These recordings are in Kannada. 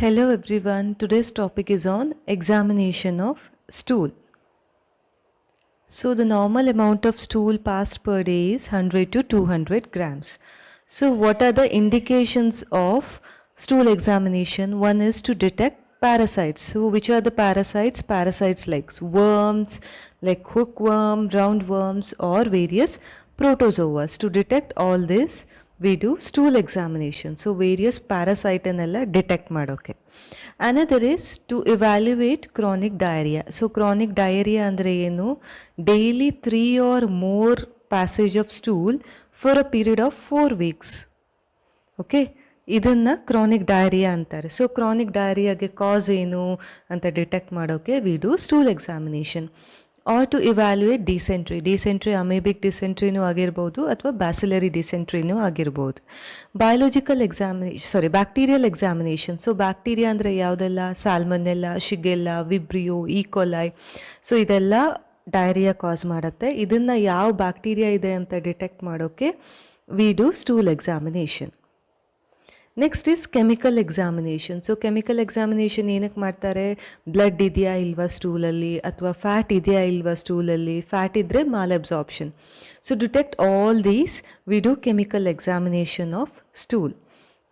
Hello everyone. Today's topic is on examination of stool. So the normal amount of stool passed per day is 100 to 200 grams. So what are the indications of stool examination? One is to detect parasites. So which are the parasites? Parasites like worms, like hookworm, roundworms or various protozoas. To detect all this, we do stool examination. So various parasite ಅನ್ನೆಲ್ಲ ಡಿಟೆಕ್ಟ್ ಮಾಡೋಕೆ another is to evaluate chronic diarrhoea so chronic diarrhoea ಅಂದರೆ ಏನು daily three or more passage of stool for a period of four weeks okay ಇದನ್ನು ಕ್ರಾನಿಕ್ ಡಯರಿಯಾ ಅಂತಾರೆ. ಸೊ ಕ್ರಾನಿಕ್ ಡಯರಿಯಾಗೆ ಕಾಸ್ ಏನು ಅಂತ ಡಿಟೆಕ್ಟ್ ಮಾಡೋಕ್ಕೆ we do stool examination or to evaluate dysentery dysentery amoebic ಡಿಸೆಂಟ್ರಿನೂ ಆಗಿರ್ಬೋದು ಅಥವಾ ಬ್ಯಾಸಿಲರಿ ಡಿಸೆಂಟ್ರಿನೂ ಆಗಿರ್ಬೋದು. Biological examination sorry bacterial examination so bacteria ಅಂದರೆ ಯಾವುದೆಲ್ಲ? Salmonella shigella vibrio E coli so ಇದೆಲ್ಲ ಡಯರಿಯಾ ಕಾಸ್ ಮಾಡುತ್ತೆ. ಇದನ್ನು ಯಾವ ಬ್ಯಾಕ್ಟೀರಿಯಾ ಇದೆ ಅಂತ ಡಿಟೆಕ್ಟ್ ಮಾಡೋಕ್ಕೆ we do stool examination next is chemical examination so chemical examination ಏನಕ್ಕೆ ಮಾಡ್ತಾರೆ? ಬ್ಲಡ್ ಇದೆಯಾ ಇಲ್ವಾ ಸ್ಟೂಲಲ್ಲಿ ಅಥವಾ ಫ್ಯಾಟ್ ಇದೆಯಾ ಇಲ್ವಾ ಸ್ಟೂಲಲ್ಲಿ ಫ್ಯಾಟ್ ಇದ್ದರೆ malabsorption so detect all these we do chemical examination of stool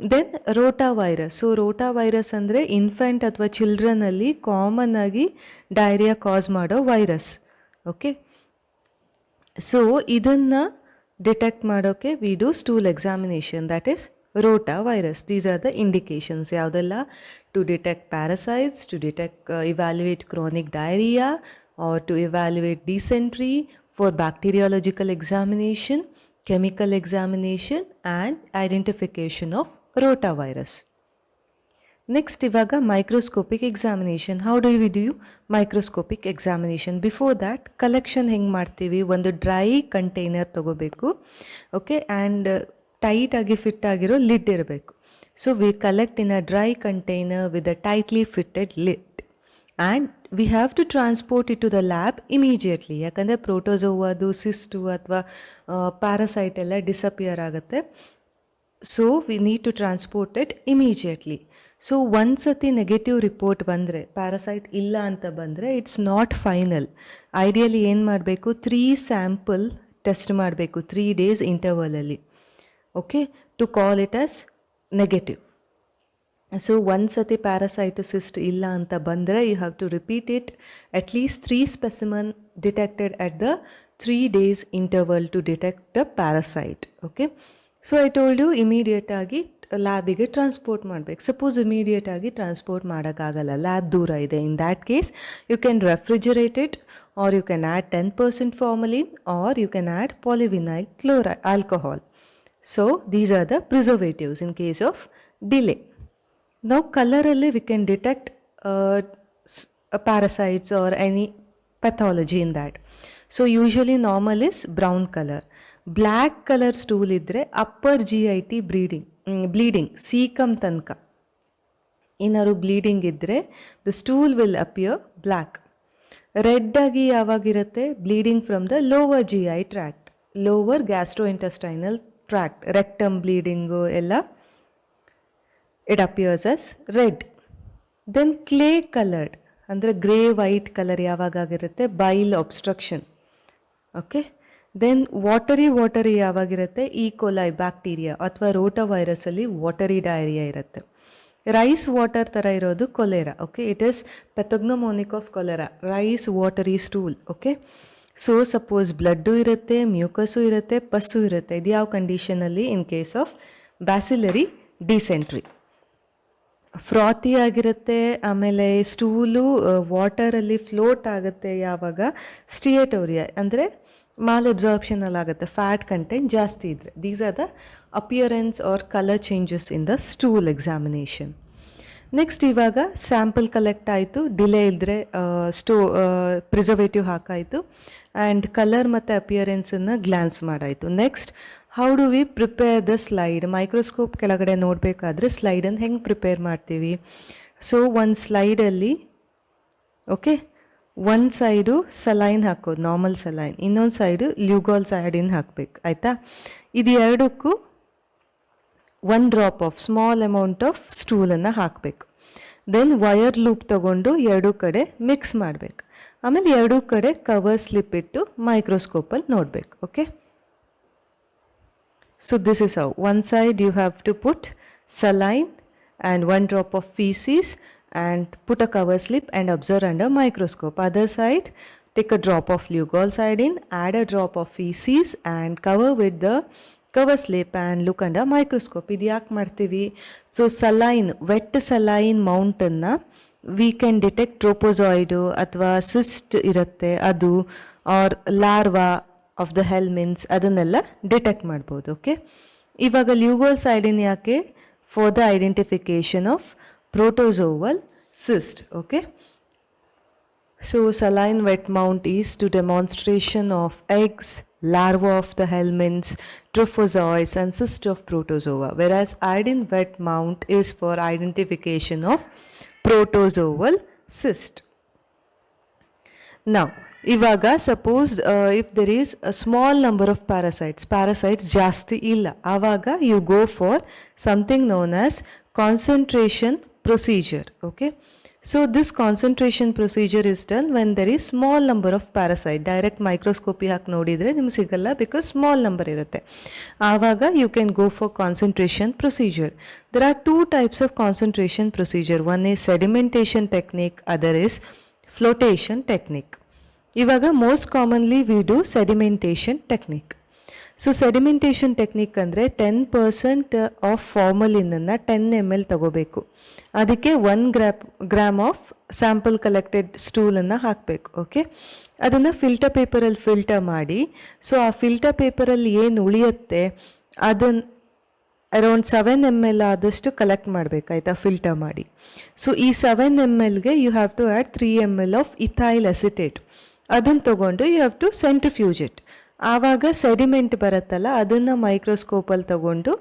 then rotavirus so rotavirus ಅಂದರೆ ಇನ್ಫೆಂಟ್ ಅಥವಾ ಚಿಲ್ಡ್ರನಲ್ಲಿ ಕಾಮನ್ ಆಗಿ ಡೈರಿಯಾ ಕಾಸ್ ಮಾಡೋ ವೈರಸ್ ಓಕೆ ಸೊ ಇದನ್ನು ಡಿಟೆಕ್ಟ್ ಮಾಡೋಕ್ಕೆ we do stool examination that is rotavirus these are the indications ಯಾವುದೆಲ್ಲ? To detect parasites to detect evaluate chronic diarrhoea or to evaluate dysentery for bacteriological examination chemical examination and identification of rotavirus next ಇವಾಗ microscopic examination how do we do microscopic examination before that collection ಹೆಂಗೆ ಮಾಡ್ತೀವಿ? ಒಂದು ಡ್ರೈ ಕಂಟೈನರ್ ತೊಗೋಬೇಕು. ಓಕೆ ಆ್ಯಂಡ್ ಟೈಟಾಗಿ ಫಿಟ್ ಆಗಿರೋ ಲಿಡ್ ಇರಬೇಕು. So we collect in a dry container with a tightly fitted lid and we have to transport it to the lab immediately ಯಾಕಂದರೆ ಪ್ರೋಟೋಸೋವಾದು ಸಿಸ್ಟು ಅಥವಾ ಪ್ಯಾರಸೈಟ್ ಎಲ್ಲ ಡಿಸಪಿಯರ್ ಆಗುತ್ತೆ. So we need to transport it immediately so ಒಂದು ಸತಿ ನೆಗೆಟಿವ್ ರಿಪೋರ್ಟ್ ಬಂದರೆ ಪ್ಯಾರಸೈಟ್ ಇಲ್ಲ ಅಂತ ಬಂದರೆ ಇಟ್ಸ್ ನಾಟ್ ಫೈನಲ್ ಐಡಿಯಲಿ ಏನು ಮಾಡಬೇಕು? ತ್ರೀ ಸ್ಯಾಂಪಲ್ ಟೆಸ್ಟ್ ಮಾಡಬೇಕು three days ಇಂಟರ್ವಲಲ್ಲಿ okay to call it as negative so ಒಂದು ಸತಿ ಪ್ಯಾರಸೈಟೋಸಿಸ್ಟ್ ಇಲ್ಲ ಅಂತ ಬಂದರೆ you have to repeat it at least three specimen detected at the three days interval to detect a parasite okay so I told you ಇಮಿಡಿಯೇಟಾಗಿ ಲ್ಯಾಬಿಗೆ ಟ್ರಾನ್ಸ್ಪೋರ್ಟ್ ಮಾಡಬೇಕು. ಸಪೋಸ್ ಇಮಿಡಿಯೇಟ್ ಆಗಿ ಟ್ರಾನ್ಸ್ಪೋರ್ಟ್ ಮಾಡೋಕ್ಕಾಗಲ್ಲ ಲ್ಯಾಬ್ ದೂರ ಇದೆ. In that case you can refrigerated or you can add ten percent formalin or you can add polyvinyl ಕ್ಲೋರೈ alcohol so these are the preservatives in case of delay ನಾವು ಕಲರಲ್ಲಿ we can detect parasites or any pathology in that so usually normal is brown colour black colour stool ಇದ್ದರೆ upper G I T breeding bleeding caecum ತನಕ ಏನಾದ್ರು ಬ್ಲೀಡಿಂಗ್ ಇದ್ದರೆ the stool will appear black red ಆಗಿ ಯಾವಾಗಿರುತ್ತೆ? Bleeding from the lower G I tract lower gastrointestinal tract rectum bleeding ಎಲ್ಲ it appears as red then clay coloured ಅಂದರೆ grey white colour ಯಾವಾಗಾಗಿರುತ್ತೆ bile obstruction okay then watery watery ಯಾವಾಗಿರುತ್ತೆ E coli bacteria ಅಥವಾ ರೋಟಾ ವೈರಸಲ್ಲಿ ವಾಟರಿ ಡಯರಿಯಾ ಇರುತ್ತೆ. ರೈಸ್ ವಾಟರ್ ಥರ ಇರೋದು cholera okay it is pathognomonic of cholera rice watery stool okay so suppose blood ಇರುತ್ತೆ ಮ್ಯೂಕಸ್ಸು ಇರುತ್ತೆ ಪಸ್ಸು ಇರುತ್ತೆ. ಇದು ಯಾವ ಕಂಡೀಷನಲ್ಲಿ in case of bacillary dysentery frothy ಆಗಿರುತ್ತೆ, ಆಮೇಲೆ ಸ್ಟೂಲು ವಾಟರಲ್ಲಿ ಫ್ಲೋಟ್ ಆಗುತ್ತೆ ಯಾವಾಗ? ಸ್ಟಿಯೇಟೋರಿಯಾ ಅಂದರೆ ಮಾಲ್ ಎಬ್ಸಾರ್ಪ್ಷನಲ್ಲಿ ಆಗುತ್ತೆ. ಫ್ಯಾಟ್ ಕಂಟೆಂಟ್ ಜಾಸ್ತಿ ಇದ್ದರೆ these are the appearance or colour changes in the stool examination next ಇವಾಗ ಸ್ಯಾಂಪಲ್ ಕಲೆಕ್ಟ್ ಆಯಿತು ಡಿಲೇ ಇಲ್ಲದ್ರೆ ಸ್ಟೋ ಪ್ರಿಸರ್ವೇಟಿವ್ ಹಾಕಾಯಿತು ಆ್ಯಂಡ್ ಕಲರ್ ಮತ್ತು ಅಪಿಯರೆನ್ಸನ್ನು glance ಮಾಡಾಯಿತು. Next how do we prepare the slide microscope ಕೆಳಗಡೆ ನೋಡಬೇಕಾದ್ರೆ ಸ್ಲೈಡನ್ನು ಹೆಂಗೆ ಪ್ರಿಪೇರ್ ಮಾಡ್ತೀವಿ? ಸೊ ಒಂದು ಸ್ಲೈಡಲ್ಲಿ ಓಕೆ ಒಂದು ಸೈಡು ಸಲೈನ್ ಹಾಕೋದು ನಾರ್ಮಲ್ ಸಲೈನ್ ಇನ್ನೊಂದು ಸೈಡು ಲ್ಯೂಗಾಲ್ ಸೈಡಿನ ಹಾಕಬೇಕು, ಆಯಿತಾ? ಇದು ಎರಡಕ್ಕೂ One drop of small amount of ಸ್ಟೂಲನ್ನು ಹಾಕಬೇಕು ದೆನ್ ವಯರ್ ಲೂಪ್ ತಗೊಂಡು ಎರಡೂ ಕಡೆ ಮಿಕ್ಸ್ ಮಾಡಬೇಕು ಆಮೇಲೆ ಎರಡೂ ಕಡೆ ಕವರ್ ಸ್ಲಿಪ್ ಇಟ್ಟು ಮೈಕ್ರೋಸ್ಕೋಪಲ್ಲಿ ನೋಡಬೇಕು okay So this is how. One side you have to put saline and one drop of feces and put a cover slip and observe under microscope. Other side, take a drop of Lugol iodine, add a drop of feces and cover with the cover ಸ್ಲೇ ಪ್ಯಾನ್ ಲುಕ್ ಅಂಡ್ ಮೈಕ್ರೋಸ್ಕೋಪ್ ಇದು ಯಾಕೆ ಮಾಡ್ತೀವಿ? ಸೊ ಸಲೈನ್ ವೆಟ್ ಸಲೈನ್ ಮೌಂಟನ್ನು ವಿ ಕ್ಯಾನ್ ಡಿಟೆಕ್ಟ್ ಟ್ರೋಪೋಸಾಯ್ಡು ಅಥವಾ ಸಿಸ್ಟ್ ಇರುತ್ತೆ. ಅದು or larva of the helminths ಅದನ್ನೆಲ್ಲ ಡಿಟೆಕ್ಟ್ ಮಾಡ್ಬೋದು ಓಕೆ ಇವಾಗ ಲ್ಯೂಗೋಲ್ ಸೈಡಿನ್ ಯಾಕೆ? For the identification of protozoal cyst okay So saline wet mount is to demonstration of eggs, larvae of the helminths, trophozoites and cyst of protozoa. Whereas iodine wet mount is for identification of protozoal cyst. Now, ಇವಾಗ suppose if there is a small number of parasites parasites ಜಾಸ್ತಿ ಇಲ್ಲ ಆವಾಗ you go for something known as concentration procedure okay so this concentration procedure is done when there is small number of parasite direct microscopy ಹಾಕಿ ನೋಡಿದರೆ ನಿಮ್ಗೆ ಸಿಗಲ್ಲ ಬಿಕಾಸ್ ಸ್ಮಾಲ್ ನಂಬರ್ ಇರುತ್ತೆ. ಆವಾಗ you can go for concentration procedure there are two types of concentration procedure one is sedimentation technique other is flotation technique ಇವಾಗ most commonly we do sedimentation technique so sedimentation technique ಅಂದರೆ ಟೆನ್ ಪರ್ಸೆಂಟ್ ಆಫ್ ಫಾರ್ಮಲಿನನ್ನು ಟೆನ್ ಎಂ ಎಲ್ ತಗೋಬೇಕು. ಅದಕ್ಕೆ one ಗ್ರಾಪ್ gram of sample collected ಸ್ಟೂಲನ್ನು ಹಾಕಬೇಕು ಓಕೆ ಅದನ್ನು ಫಿಲ್ಟರ್ ಪೇಪರಲ್ಲಿ ಫಿಲ್ಟರ್ ಮಾಡಿ ಸೊ ಆ ಫಿಲ್ಟರ್ ಪೇಪರಲ್ಲಿ ಏನು ಉಳಿಯುತ್ತೆ ಅದನ್ನು ಅರೌಂಡ್ ಸೆವೆನ್ ಎಂ ಎಲ್ ಆದಷ್ಟು ಕಲೆಕ್ಟ್ ಮಾಡಬೇಕಾಯ್ತಾ ಫಿಲ್ಟರ್ ಮಾಡಿ. ಸೊ ಈ seven M ಎಲ್ಗೆ you have to add three M L of ethyl acetate ಅದನ್ನು ತೊಗೊಂಡು you have to centrifuge it ಆವಾಗ ಸೆಡಿಮೆಂಟ್ ಬರುತ್ತಲ್ಲ, ಅದನ್ನು ಮೈಕ್ರೋಸ್ಕೋಪಲ್ಲಿ ತಗೊಂಡು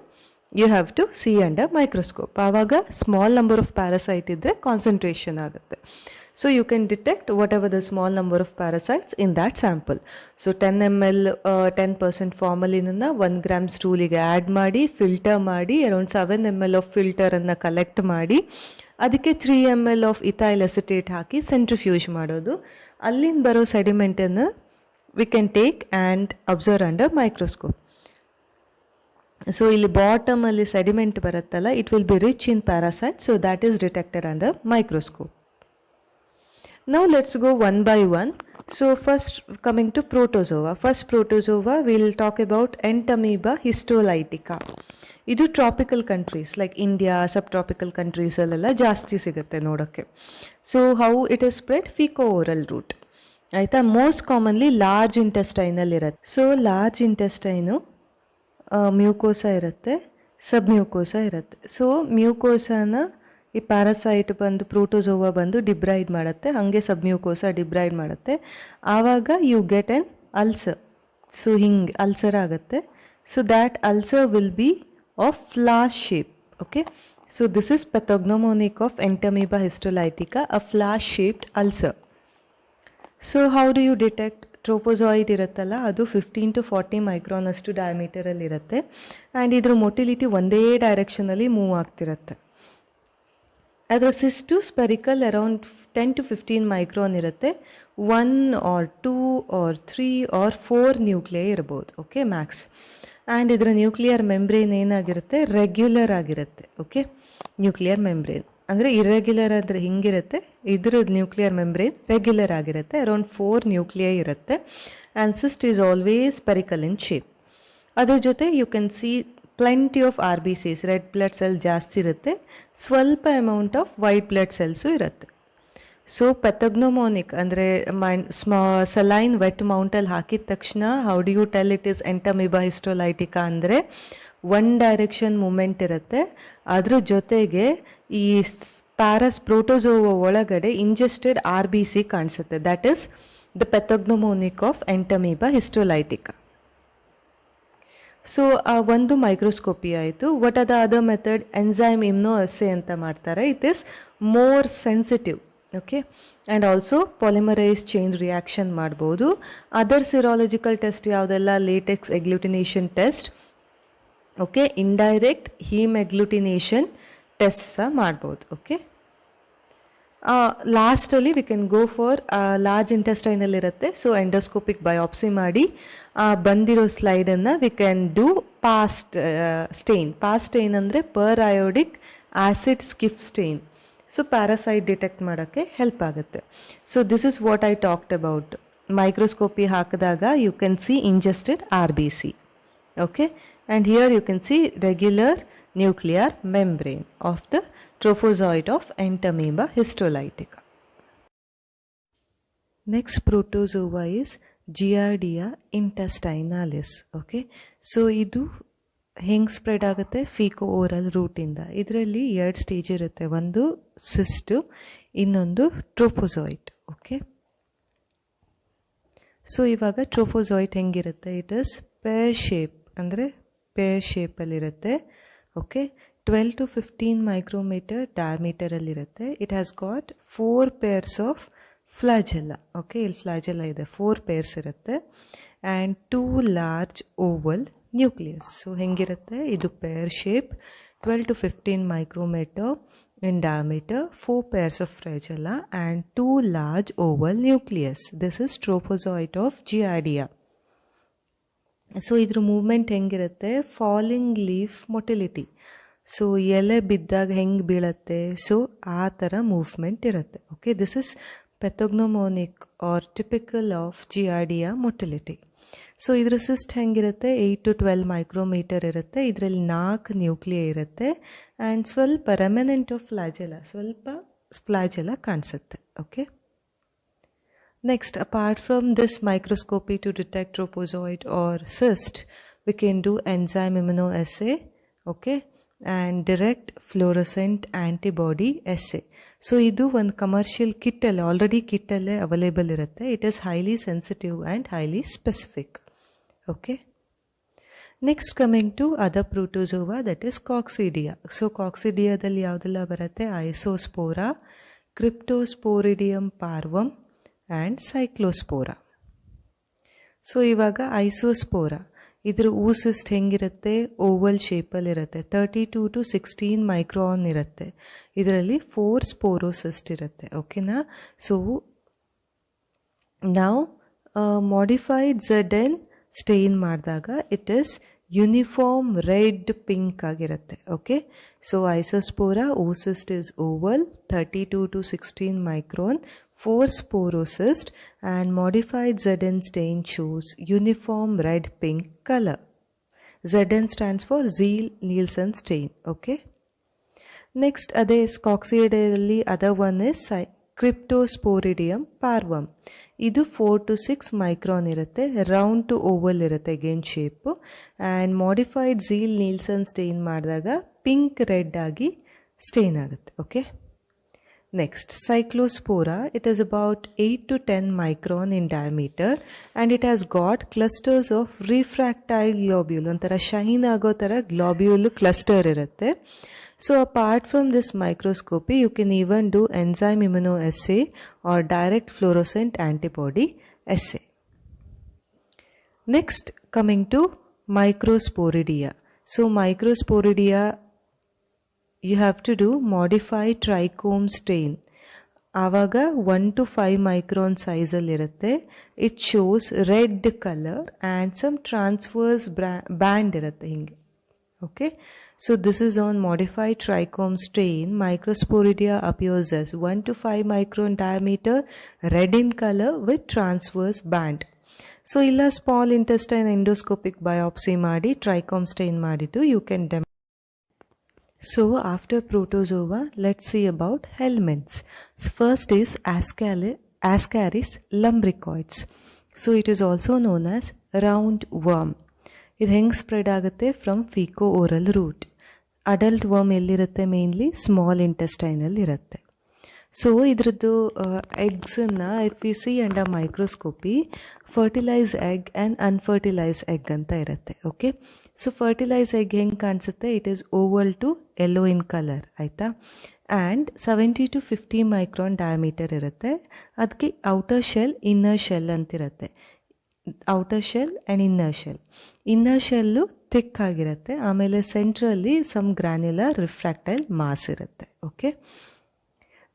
you have to see under microscope ಆವಾಗ ಸ್ಮಾಲ್ ನಂಬರ್ ಆಫ್ ಪ್ಯಾರಾಸೈಟ್ ಇದ್ದರೆ ಕಾನ್ಸಂಟ್ರೇಷನ್ ಆಗುತ್ತೆ. So you can detect whatever the small number of parasites in that sample so ten M L ten percent ಫಾರ್ಮಲಿನನ್ನು one gram ಸ್ಟೂಲಿಗೆ ಆ್ಯಡ್ ಮಾಡಿ ಫಿಲ್ಟರ್ ಮಾಡಿ around seven M L of ಫಿಲ್ಟರನ್ನು collect ಮಾಡಿ, ಅದಕ್ಕೆ three M L of ethyl acetate hockey centrifuge ಮಾಡೋದು. ಅಲ್ಲಿಂದ ಬರೋ ಸೆಡಿಮೆಂಟನ್ನು we can take and observe under microscope so ಇಲ್ಲಿ ಬಾಟಮಲ್ಲಿ ಸೆಡಿಮೆಂಟ್ ಬರುತ್ತಲ್ಲ it will be rich in parasite so that is detected under microscope now let's go one by one so first coming to protozoa first protozoa will talk about Entamoeba histolytica ಇದು tropical countries like India sub tropical ಕಂಟ್ರೀಸಲ್ಲೆಲ್ಲ ಜಾಸ್ತಿ ಸಿಗುತ್ತೆ ನೋಡೋಕ್ಕೆ. So how it is spread faeco oral route ಆಯಿತಾ? ಮೋಸ್ಟ್ ಕಾಮನ್ಲಿ ಲಾರ್ಜ್ ಇರುತ್ತೆ. ಸೊ ಲಾರ್ಜ್ ಇಂಟೆಸ್ಟೈನು ಮ್ಯೂಕೋಸ ಇರುತ್ತೆ. ಸಬ್ ಮ್ಯೂಕೋಸ ಇರುತ್ತೆ. ಸೊ ಮ್ಯೂಕೋಸನ ಈ ಪ್ಯಾರಾಸೈಟ್ ಬಂದು ಪ್ರೋಟೋಸೋವಾ ಬಂದು ಡಿಬ್ರೈಡ್ ಮಾಡುತ್ತೆ. ಹಾಗೆ ಸಬ್ ಮ್ಯೂಕೋಸ ಡಿಬ್ರೈಡ್ ಮಾಡುತ್ತೆ. ಆವಾಗ you get an ulcer so ಹಿಂಗೆ ಅಲ್ಸರ್ ಆಗುತ್ತೆ. So that ulcer will be of flask shape okay so this is pathognomonic of Entamoeba histolytica a flask shaped ulcer so how do you detect trophozoite ಇರುತ್ತಲ್ಲ? ಅದು ಫಿಫ್ಟೀನ್ ಟು ಫಾರ್ಟಿ ಮೈಕ್ರಾನ್ ಅಷ್ಟು ಡಯಾಮೀಟರಲ್ಲಿ ಇರುತ್ತೆ. ಆ್ಯಂಡ್ ಇದ್ರ ಮೊಟಿಲಿಟಿ ಒಂದೇ ಡೈರೆಕ್ಷನಲ್ಲಿ ಮೂವ್ ಆಗ್ತಿರುತ್ತೆ. ಅದರ cyst spherical around ten to fifteen micron ಇರುತ್ತೆ. One or two or three or four nuclei ಇರ್ಬೋದು ಓಕೆ ಮ್ಯಾಕ್ಸ್ ಆ್ಯಂಡ್ ಇದರ ನ್ಯೂಕ್ಲಿಯರ್ ಮೆಂಬ್ರೇನ್ ಏನಾಗಿರುತ್ತೆ? ರೆಗ್ಯುಲರ್ ಆಗಿರುತ್ತೆ ಓಕೆ ನ್ಯೂಕ್ಲಿಯರ್ ಮೆಂಬ್ರೇನ್ ಅಂದರೆ ಇರೆಗ್ಯುಲರ್ ಅಂದರೆ ಹಿಂಗಿರುತ್ತೆ. ಇದ್ರದ್ದು ನ್ಯೂಕ್ಲಿಯರ್ ಮೆಂಬ್ರೇನ್ ರೆಗ್ಯುಲರ್ ಆಗಿರುತ್ತೆ. ಅರೌಂಡ್ ಫೋರ್ ನ್ಯೂಕ್ಲಿಯರ್ ಇರುತ್ತೆ. And cyst is always spherical in shape ಅದ್ರ ಜೊತೆ you can see plenty of R B Cs red blood cell ಜಾಸ್ತಿ ಇರುತ್ತೆ. ಸ್ವಲ್ಪ amount of white blood cells ಇರುತ್ತೆ. ಸೊ ಪೆಥಗ್ನೊಮೋನಿಕ್ ಅಂದರೆ ಮೈನ್ ಸ್ಮಾ ಸಲೈನ್ ವೆಟ್ ಮೌಂಟಲ್ಲಿ ಹಾಕಿದ ತಕ್ಷಣ how do you tell it is Entamoeba histolytica ಅಂದರೆ ಒನ್ ಡೈರೆಕ್ಷನ್ ಮೂಮೆಂಟ್ ಇರುತ್ತೆ. ಅದ್ರ ಜೊತೆಗೆ ಈ ಪ್ಯಾರಸ್ ಪ್ರೋಟೋಸೋವ ಒಳಗಡೆ ಇಂಜೆಸ್ಟೆಡ್ ಆರ್ ಬಿ ಸಿ ಕಾಣಿಸುತ್ತೆ. That is the pathognomonic of Entamoeba histolytica so ಒಂದು ಮೈಕ್ರೋಸ್ಕೋಪಿ ಆಯಿತು. What are the other method enzyme immuno assay ಅಂತ ಮಾಡ್ತಾರೆ. It is more sensitive okay and also polymerase chain reaction ಮಾಡ್ಬೋದು. ಅದರ್ ಸಿರಾಲಜಿಕಲ್ ಟೆಸ್ಟ್ ಯಾವುದೆಲ್ಲ? Latex agglutination test okay indirect haem agglutination test ಸಹ ಮಾಡ್ಬೋದು ಓಕೆ ಲಾಸ್ಟಲ್ಲಿ we can go for large ಇಂಟೆಸ್ಟೈನಲ್ಲಿರುತ್ತೆ so endoscopic biopsy ಮಾಡಿ ಬಂದಿರೋ ಸ್ಲೈಡನ್ನು we can do PAS stain PAS stain ಅಂದರೆ periodic acid Schiff stain so parasite detect ಮಾಡೋಕ್ಕೆ ಹೆಲ್ಪ್ ಆಗುತ್ತೆ. So this is what I talked about microscopy ಹಾಕಿದಾಗ you can see ingested R B C okay and here you can see regular nuclear membrane of the trophozoite of Entamoeba histolytica next protozoa is Giardia intestinalis okay so ಇದು ಹೆಂಗ್ ಸ್ಪ್ರೆಡ್ ಆಗುತ್ತೆ? ಫಿಕೋ ಓರಲ್ ರೂಟಿಂದ ಇದರಲ್ಲಿ ಎರಡು ಸ್ಟೇಜ್ ಇರುತ್ತೆ. ಒಂದು ಸಿಸ್ಟು ಇನ್ನೊಂದು ಟ್ರೋಫೋಸಾಯ್ಟ್ ಓಕೆ ಸೊ ಇವಾಗ ಟ್ರೋಫೋಸೋಯಿಟ್ ಹೆಂಗಿರುತ್ತೆ? ಇಟ್ ಇಸ್ ಪೇರ್ ಶೇಪ್ ಅಂದರೆ ಪೇರ್ ಶೇಪಲ್ಲಿ ಇರುತ್ತೆ okay twelve to fifteen micrometre ಡಯಾಮೀಟರಲ್ಲಿರುತ್ತೆ it has got four pairs of flagella okay ಇಲ್ಲಿ ಫ್ಲಾಜೆಲ್ಲ ಇದೆ. ಫೋರ್ ಪೇರ್ಸ್ ಇರುತ್ತೆ. And two large oval nucleus so ಹೆಂಗಿರುತ್ತೆ? ಇದು pear shape twelve to fifteen micrometre in diameter four pairs of flagella and two large oval nucleus this is trophozoite of Giardia. So ಇದ್ರ ಮೂವ್ಮೆಂಟ್ ಹೆಂಗಿರುತ್ತೆ? ಫಾಲಿಂಗ್ ಲೀಫ್ ಮೊಟಿಲಿಟಿ ಸೊ ಎಲೆ ಬಿದ್ದಾಗ ಹೆಂಗೆ ಬೀಳತ್ತೆ? ಸೊ ಆ ಥರ ಮೂವ್ಮೆಂಟ್ ಇರುತ್ತೆ. Okay this is pathognomonic or typical of Giardia motility so ಇದ್ರ ಸಿಸ್ಟ್ ಹೆಂಗಿರುತ್ತೆ? ಏಯ್ಟ್ ಟು ಟ್ವೆಲ್ ಮೈಕ್ರೋಮೀಟರ್ ಇರುತ್ತೆ. ಇದರಲ್ಲಿ ನಾಲ್ಕು ನ್ಯೂಕ್ಲಿಯ ಇರುತ್ತೆ. ಆ್ಯಂಡ್ ಸ್ವಲ್ಪ ರೆಮನೆಂಟ್ ಆಫ್ ಫ್ಲಾಜೆಲ ಸ್ವಲ್ಪ ಫ್ಲಾಜೆಲ ಕಾಣಿಸುತ್ತೆ. Okay Next, apart from this microscopy to detect tropozoid or cyst, we can do enzyme immunoassay, okay, and direct fluorescent antibody assay. So ಇದು ಒಂದು ಕಮರ್ಷಿಯಲ್ ಕಿಟ್ಟಲ್ಲಿ ಆಲ್ರೆಡಿ ಕಿಟ್ಟಲ್ಲೇ ಅವೈಲೇಬಲ್ ಇರುತ್ತೆ it is highly sensitive and highly specific okay next coming to other protozoa that is coccidia so ಕಾಕ್ಸಿಡಿಯಾದಲ್ಲಿ ಯಾವುದೆಲ್ಲ ಬರುತ್ತೆ ಐಸೋಸ್ಪೋರಾ ಕ್ರಿಪ್ಟೋಸ್ಪೋರಿಡಿಯಂ ಪಾರ್ವಮ್ ಆ್ಯಂಡ್ ಸೈಕ್ಲೋಸ್ಪೋರ ಸೊ ಇವಾಗ ಐಸೋಸ್ಪೋರ ಇದ್ರ ಊಸಿಸ್ಟ್ ಹೆಂಗಿರುತ್ತೆ? Oval ಶೇಪಲ್ಲಿರುತ್ತೆ thirty to to sixteen micron ಇರುತ್ತೆ. ಇದರಲ್ಲಿ ಫೋರ್ ಸ್ಪೋರೋಸಿಸ್ಟ್ ಇರುತ್ತೆ. ಓಕೆನಾ ಸೊ ನಾವು ಮಾಡಿಫೈಡ್ ಝಡ್ ಎನ್ ಸ್ಟೇನ್ ಮಾಡಿದಾಗ it is uniform red pink ಆಗಿರುತ್ತೆ okay so Isospora oocyst is oval thirty to to sixteen micron four sporocyst and modified Zn stain shows uniform red pink color. Zn stands for Zeal Nielsen stain. Okay. Next, ಅದೇ ಕಾಕ್ಸಿಡಲ್ಲಿ ಅದರ್ ಒನ್ ಇಸ್ ಸೈ ಕ್ರಿಪ್ಟೋಸ್ಪೋರಿಡಿಯಂ ಪಾರ್ವಮ್ ಇದು ಫೋರ್ ಟು ಸಿಕ್ಸ್ ಮೈಕ್ರಾನ್ ಇರುತ್ತೆ ರೌಂಡ್ ಟು ಓವಲ್ ಇರುತ್ತೆ gain shape and modified Ziehl Neelsen stain ಮಾಡಿದಾಗ ಪಿಂಕ್ ರೆಡ್ ಆಗಿ ಸ್ಟೇನ್ ಆಗುತ್ತೆ okay next Cyclospora it is about eight to ten micron in diameter and it has got clusters of refractile globule ಒಂಥರ ಶೈನ್ ಆಗೋ ಥರ ಗ್ಲಾಬ್ಯೂಲ್ ಕ್ಲಸ್ಟರ್ ಇರುತ್ತೆ. so apart from this microscopy you can even do enzyme immuno assay or direct fluorescent antibody assay next coming to microsporidia so microsporidia you have to do modify trichrome stain ಆವಾಗ one two five micron ಸೈಜಲ್ಲಿರುತ್ತೆ it shows red colour and some transverse ಬ್ರ್ಯಾ band ಇರುತ್ತೆ ಹಿಂಗೆ okay so this is an modified trichrome stain microsporidia appears as one two five micron diameter red in colour with transfers band so ಇಲ್ಲ ಸ್ಮಾಲ್ ಇಂಟೆಸ್ಟೈನ್ ಎಂಡೋಸ್ಕೋಪಿಕ್ ಬಯೋಪ್ಸಿ ಮಾಡಿ ಟ್ರೈಕೋಮ್ ಸ್ಟೇನ್ ಮಾಡಿದ್ದು ಯು ಕ್ಯಾನ್ ಡೆಮ್ So after protozoa, let's see about helminths. So first is Ascari- Ascaris lumbricoids. So it is also known as round worm. ಇದು ಹೆಂಗೆ ಸ್ಪ್ರೆಡ್ ಆಗುತ್ತೆ? From faeco oral route adult worm ಎಲ್ಲಿರುತ್ತೆ ಮೇನ್ಲಿ ಸ್ಮಾಲ್ ಇಂಟೆಸ್ಟೈನಲ್ಲಿ ಇರುತ್ತೆ. ಸೊ ಇದರದ್ದು ಎಗ್ಸನ್ನು F E C and a microscopy fertilise egg and unfertilise egg ಅಂತ ಇರುತ್ತೆ ಓಕೆ ಸೊ ಫರ್ಟಿಲೈಸ್ ಎಗ್ ಹೆಂಗೆ ಕಾಣಿಸುತ್ತೆ? It is oval to yellow in colour ಆಯಿತಾ? And seventy to fifty micron diameter ಇರುತ್ತೆ. ಅದಕ್ಕೆ ಔಟರ್ ಶೆಲ್ ಇನ್ನರ್ ಶೆಲ್ ಅಂತಿರುತ್ತೆ outer shell and inner shell inner shell thick ಆಗಿರುತ್ತೆ. ಆಮೇಲೆ centrally some granular refractile mass ಇರುತ್ತೆ. ಓಕೆ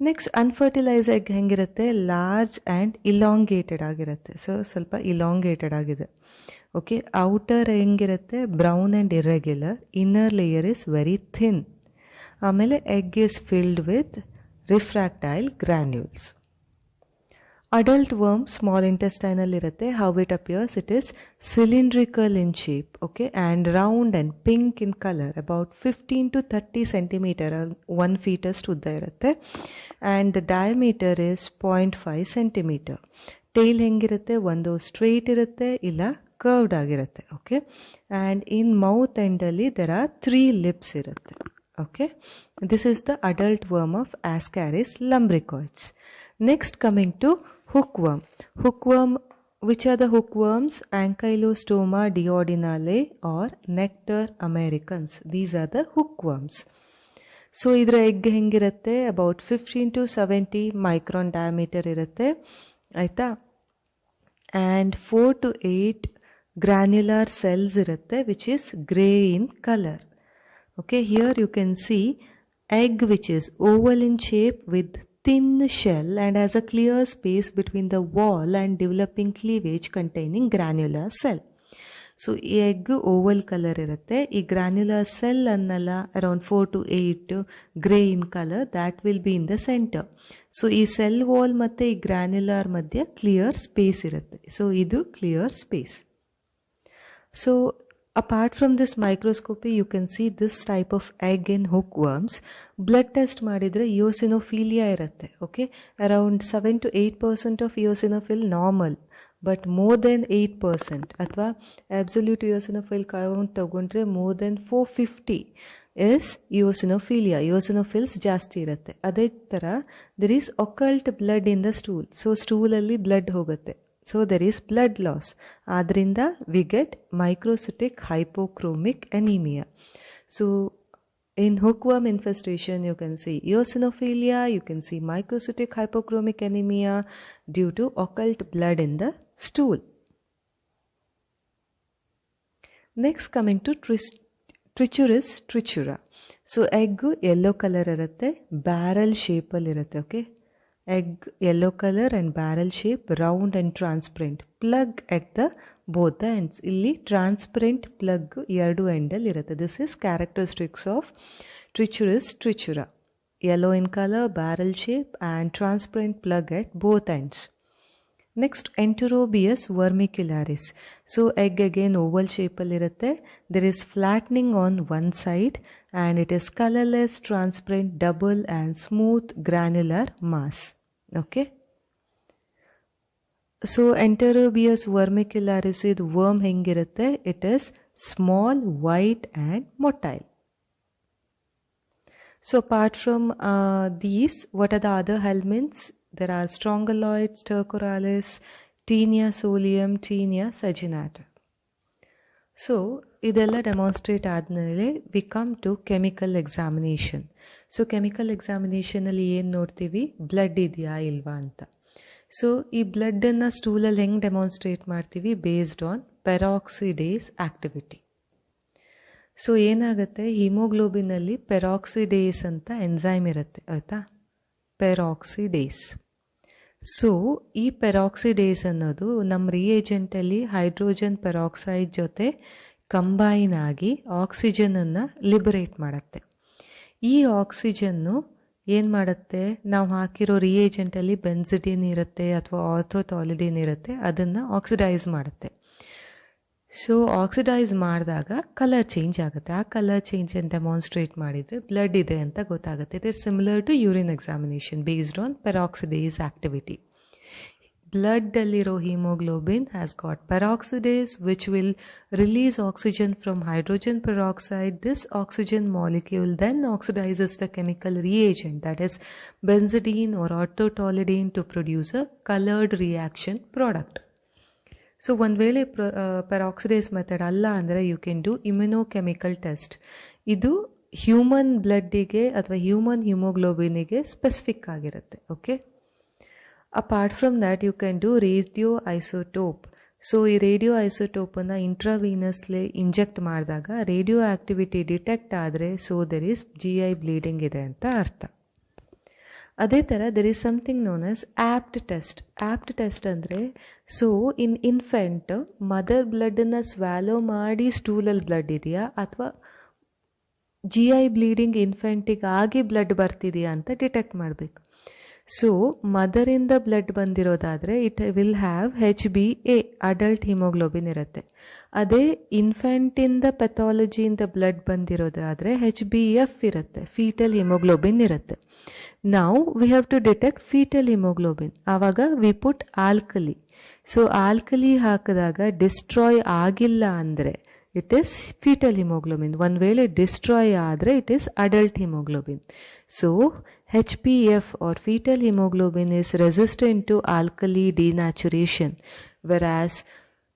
ನೆಕ್ಸ್ಟ್ ಅನ್ಫರ್ಟಿಲೈಸ್ ಎಗ್ ಹೆಂಗಿರುತ್ತೆ? ಲಾರ್ಜ್ ಆ್ಯಂಡ್ ಇಲಾಂಗೇಟೆಡ್ ಆಗಿರುತ್ತೆ. ಸೊ ಸ್ವಲ್ಪ ಇಲಾಂಗೇಟೆಡ್ ಆಗಿದೆ. ಓಕೆ ಔಟರ್ ಹೆಂಗಿರುತ್ತೆ? Brown and irregular inner layer is very thin ಆಮೇಲೆ egg is filled with refractile granules adult worm small ಇಂಟೆಸ್ಟೈನಲ್ಲಿ ಇರುತ್ತೆ how it appears it is cylindrical in shape okay and round and pink in colour about fifteen to thirty centimetre one ಫೀಟಸ್ಟ್ ಉದ್ದ ಇರುತ್ತೆ and the diameter is point five centimetre tail ಹೆಂಗಿರುತ್ತೆ ಒಂದು ಸ್ಟ್ರೇಟ್ ಇರುತ್ತೆ ಇಲ್ಲ ಕರ್ವ್ಡ್ ಆಗಿರುತ್ತೆ okay and in mouth ಎಂಡಲ್ಲಿ there are three lips ಇರುತ್ತೆ okay this is the adult worm of ascaris lumbricoids next coming to hookworm hookworm which are the hookworms ankylostoma duodenale or nectar americans these are the hookworms so ಇದರ ಎಗ್ ಹೆಂಗಿರುತ್ತೆ about fifteen to seventy micron diameter ಇರುತ್ತೆ ಆಯಿತಾ and four to eight granular cells ಇರುತ್ತೆ which is grey in colour okay here you can see egg which is oval in shape with thin shell and has a clear space between the wall and developing cleavage containing granular cell. So ಈ ಎಗ್ ಓವಲ್ ಕಲರ್ ಇರುತ್ತೆ. ಈ granular cell ಅನ್ನೆಲ್ಲ around four to eight grey in colour that will be in the centre so ಈ ಸೆಲ್ ವಾಲ್ ಮತ್ತು ಈ ಗ್ರ್ಯಾನ್ಯುಲರ್ ಮಧ್ಯೆ ಕ್ಲಿಯರ್ ಸ್ಪೇಸ್ ಇರುತ್ತೆ. ಸೊ ಇದು clear space so apart from this microscopy you can see this type of egg in hook worms blood test ಮಾಡಿದರೆ ಇಯೋಸಿನೋಫೀಲಿಯಾ ಇರುತ್ತೆ okay around seven to eight percent of eosinophil normal but more than eight percent ಅಥವಾ ಅಬ್ಸಲ್ಯೂಟ್ ಇಯೋಸಿನೋಫಿಲ್ ಕೌಂಟ್ ತಗೊಂಡ್ರೆ more than four fifty is eosinophilia eosinophils ಜಾಸ್ತಿ ಇರುತ್ತೆ. ಅದೇ ಥರ there is occult blood in the stool so ಸ್ಟೂಲಲ್ಲಿ blood ಹೋಗುತ್ತೆ. So there is blood loss. Adrinda we get microcytic hypochromic anemia. So in hookworm infestation you can see eosinophilia you can see microcytic hypochromic anemia due to occult blood in the stool next coming to trichuris trichura so egg yellow color ಇರುತ್ತೆ barrel shape ಅಲ್ಲಿ ಇರುತ್ತೆ okay egg, yellow color and barrel shape, round and transparent. Plug at the both the ends. ಇಲ್ಲಿ ಟ್ರಾನ್ಸ್ಪರೆಂಟ್ ಪ್ಲಗ್ ಎರಡು ಎಂಡಲ್ಲಿ ಇರುತ್ತೆ. This is characteristics of Trichuris trichiura yellow in colour barrel shape and transparent plug at both ends next Enterobius vermicularis so egg again oval ಶೇಪಲ್ಲಿರುತ್ತೆ there is flattening on one side and it is colourless transparent double and smooth granular mass okay so Enterobius vermicularis ಇದು ವರ್ಮ್ ಹೆಂಗಿರುತ್ತೆ it is small white and motile so apart from these what are the other helminths there are Strongyloides stercoralis Taenia solium Taenia saginata so ಇದೆಲ್ಲ ಡೆಮಾನ್ಸ್ಟ್ರೇಟ್ ಆದಮೇಲೆ we come to chemical examination so chemical ಎಕ್ಸಾಮಿನೇಷನಲ್ಲಿ ಏನು ನೋಡ್ತೀವಿ? ಬ್ಲಡ್ ಇದೆಯಾ ಇಲ್ವಾ ಅಂತ. ಸೊ ಈ ಬ್ಲಡ್ಡನ್ನು ಸ್ಟೂಲಲ್ಲಿ ಹೆಂಗೆ ಡೆಮಾನ್ಸ್ಟ್ರೇಟ್ ಮಾಡ್ತೀವಿ? Based on peroxidase activity so ಏನಾಗುತ್ತೆ? ಹಿಮೋಗ್ಲೋಬಿನಲ್ಲಿ ಪೆರಾಕ್ಸಿಡೇಸ್ ಅಂತ ಎನ್ಸೈಮ್ ಇರುತ್ತೆ, ಆಯಿತಾ? ಪೆರಾಕ್ಸಿಡೇಸ್ ಸೊ ಈ ಪೆರಾಕ್ಸಿಡೇಸ್ ಅನ್ನೋದು ನಮ್ಮ ರಿಯೇಜೆಂಟಲ್ಲಿ ಹೈಡ್ರೋಜನ್ ಪೆರಾಕ್ಸೈಡ್ ಜೊತೆ ಕಂಬೈನ್ ಆಗಿ ಆಕ್ಸಿಜನನ್ನು ಲಿಬರೇಟ್ ಮಾಡುತ್ತೆ. ಈ ಆಕ್ಸಿಜನ್ನು ಏನು ಮಾಡುತ್ತೆ? ನಾವು ಹಾಕಿರೋ ರಿಯೇಜೆಂಟಲ್ಲಿ ಬೆನ್ಸಿಡಿನ್ ಇರುತ್ತೆ ಅಥವಾ ಆರ್ಥೋಥಾಲಿಡೀನ್ ಇರುತ್ತೆ, ಅದನ್ನು ಆಕ್ಸಿಡೈಸ್ ಮಾಡುತ್ತೆ. ಸೊ ಆಕ್ಸಿಡೈಸ್ ಮಾಡಿದಾಗ ಕಲರ್ ಚೇಂಜ್ ಆಗುತ್ತೆ. ಆ ಕಲರ್ ಚೇಂಜನ್ನು ಡೆಮಾನ್ಸ್ಟ್ರೇಟ್ ಮಾಡಿದರೆ ಬ್ಲಡ್ ಇದೆ ಅಂತ ಗೊತ್ತಾಗುತ್ತೆ. It similar to urine examination based on peroxidase activity ಬ್ಲಡ್ಡಲ್ಲಿರೋ haemoglobin has got peroxidase which will release oxygen from hydrogen peroxide this oxygen molecule then oxidises the chemical reagent that is benzidine or orthotolidine to produce a colored reaction product. So ಒಂದು ವೇಳೆ ಪ್ರ ಪೆರಾಕ್ಸಿಡೇಸ್ ಮೆಥಡ್ ಅಲ್ಲ ಅಂದರೆ you can do immunochemical test ಇದು ಹ್ಯೂಮನ್ ಬ್ಲಡ್ಡಿಗೆ ಅಥವಾ ಹ್ಯೂಮನ್ ಹಿಮೋಗ್ಲೋಬಿನಿಗೆ ಸ್ಪೆಸಿಫಿಕ್ ಆಗಿರುತ್ತೆ okay Apart from that you can do radio isotope so ಈ ರೇಡಿಯೋ ಐಸೋಟೋಪನ್ನು ಇಂಟ್ರಾವೀನಸ್ಲಿ ಇಂಜೆಕ್ಟ್ ಮಾಡಿದಾಗ ರೇಡಿಯೋ ಆ್ಯಕ್ಟಿವಿಟಿ ಡಿಟೆಕ್ಟ್ ಆದರೆ so there is G I bleeding ಇದೆ ಅಂತ ಅರ್ಥ. ಅದೇ ಥರ there is something known as apt test apt test ಅಂದರೆ ಸೊ ಇನ್ ಇನ್ಫೆಂಟ್ ಮದರ್ ಬ್ಲಡ್ಡನ್ನು ಸ್ವ್ಯಾಲೋ ಮಾಡಿ ಸ್ಟೂಲಲ್ಲಿ ಬ್ಲಡ್ ಇದೆಯಾ? ಅಥವಾ ಜಿ ಐ ಬ್ಲೀಡಿಂಗ್ ಇನ್ಫೆಂಟಿಗೆ ಆಗಿ ಬ್ಲಡ್ ಬರ್ತಿದೆಯಾ ಅಂತ ಡಿಟೆಕ್ಟ್ ಮಾಡಬೇಕು. ಸೊ ಮದರಿಂದ blood ಬಂದಿರೋದಾದರೆ it will have H B A adult haemoglobin ಇರುತ್ತೆ. ಅದೇ ಇನ್ಫೆಂಟಿಂದ ಪೆಥಾಲಜಿಯಿಂದ ಬ್ಲಡ್ ಬಂದಿರೋದಾದರೆ ಹೆಚ್ ಬಿ ಎಫ್ ಇರುತ್ತೆ ಫೀಟಲ್ ಹಿಮೋಗ್ಲೋಬಿನ್ ಇರುತ್ತೆ. ನಾವು we have to detect fetal haemoglobin ಆವಾಗ we put alkali so alkali ಹಾಕಿದಾಗ ಡಿಸ್ಟ್ರಾಯ್ ಆಗಿಲ್ಲ ಅಂದರೆ ಇಟ್ ಈಸ್ ಫೀಟಲ್ ಹಿಮೋಗ್ಲೋಬಿನ್ ಒಂದು ವೇಳೆ ಡಿಸ್ಟ್ರಾಯ್ ಆದರೆ it is adult haemoglobin so H P F R fetal haemoglobin is resistant to alkali denaturation whereas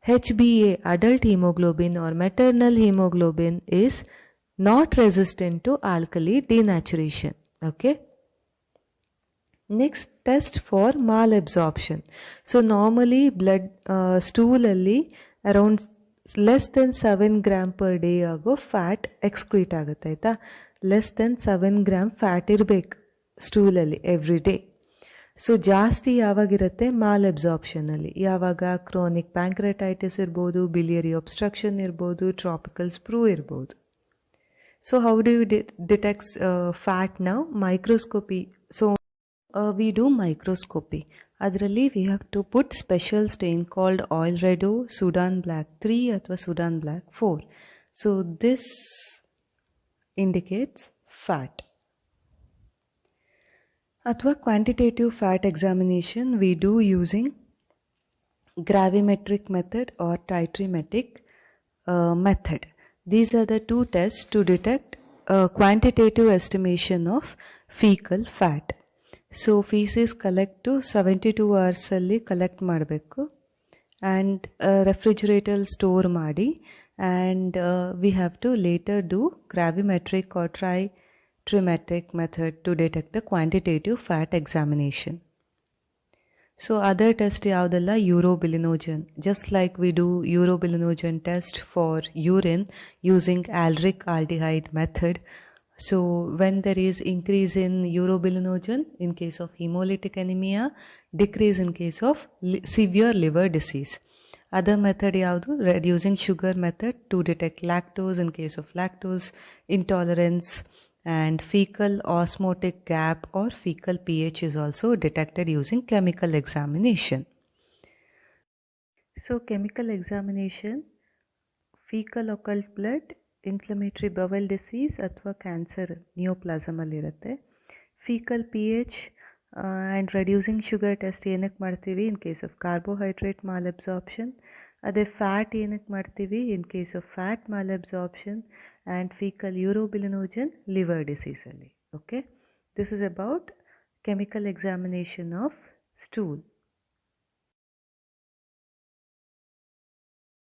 HbA adult hemoglobin or maternal hemoglobin is not resistant to alkali denaturation okay next test for malabsorption so normally blood uh, stool ಅಲ್ಲಿ around less than seven gram per day ಆಗೋ ಫ್ಯಾಟ್ ಎಕ್ಸ್ಕ್ರೀಟ್ ಆಗುತ್ತೆ ಆಯಿತಾ less than seven gram fat ಇರಬೇಕು ಸ್ಟೂಲಲ್ಲಿ ಎವ್ರಿ ಡೇ ಸೊ ಜಾಸ್ತಿ ಯಾವಾಗಿರುತ್ತೆ? ಮಾಲ್ ಅಬ್ಸಾರ್ಪ್ಷನಲ್ಲಿ ಯಾವಾಗ ಕ್ರಾನಿಕ್ ಪ್ಯಾಂಕ್ರೆಟೈಟಿಸ್ ಇರ್ಬೋದು ಬಿಲಿಯರಿ ಒಬ್ಸ್ಟ್ರಕ್ಷನ್ ಇರ್ಬೋದು ಟ್ರಾಪಿಕಲ್ ಸ್ಪ್ರೂ ಇರ್ಬೋದು. So how do you detects fat ನಾವು microscopy so we do microscopy ಅದರಲ್ಲಿ we have to put special stain called oil red O Sudan black three ಅಥವಾ Sudan black four so this indicates fat ಅಥವಾ quantitative fat examination we do using gravimetric method or titrimetric uh, method. These are the two tests to detect a quantitative estimation of fecal fat. So faeces collect seventy two ಅವರ್ಸಲ್ಲಿ collect ಮಾಡಬೇಕು ಆ್ಯಂಡ್ ರೆಫ್ರಿಜರೇಟರ್ ಸ್ಟೋರ್ ಮಾಡಿ and we have to later do gravimetric or try titrimetric method to detect the quantitative fat examination so other test ಯಾವುದೆಲ್ಲ urobilinogen just like we do urobilinogen test for urine using Ehrlich aldehyde method so when there is increase in urobilinogen in case of haemolytic anaemia decrease in case of severe liver disease other method ಯಾವುದು reducing sugar method to detect lactose in case of lactose intolerance and fecal osmotic gap or fecal pH is also detected using chemical examination. So chemical examination, fecal occult blood, inflammatory bowel disease ಅಥವಾ cancer ನಿಯೋಪ್ಲಾಸಮಲ್ಲಿರುತ್ತೆ faecal P H and reducing sugar test ಏನಕ್ಕೆ ಮಾಡ್ತೀವಿ in case of carbohydrate malabsorption ಅದೇ ಫ್ಯಾಟ್ ಏನಕ್ಕೆ ಮಾಡ್ತೀವಿ in case of fat malabsorption And fecal urobilinogen liver disease ಅಲ್ಲಿ okay this is about chemical examination of stool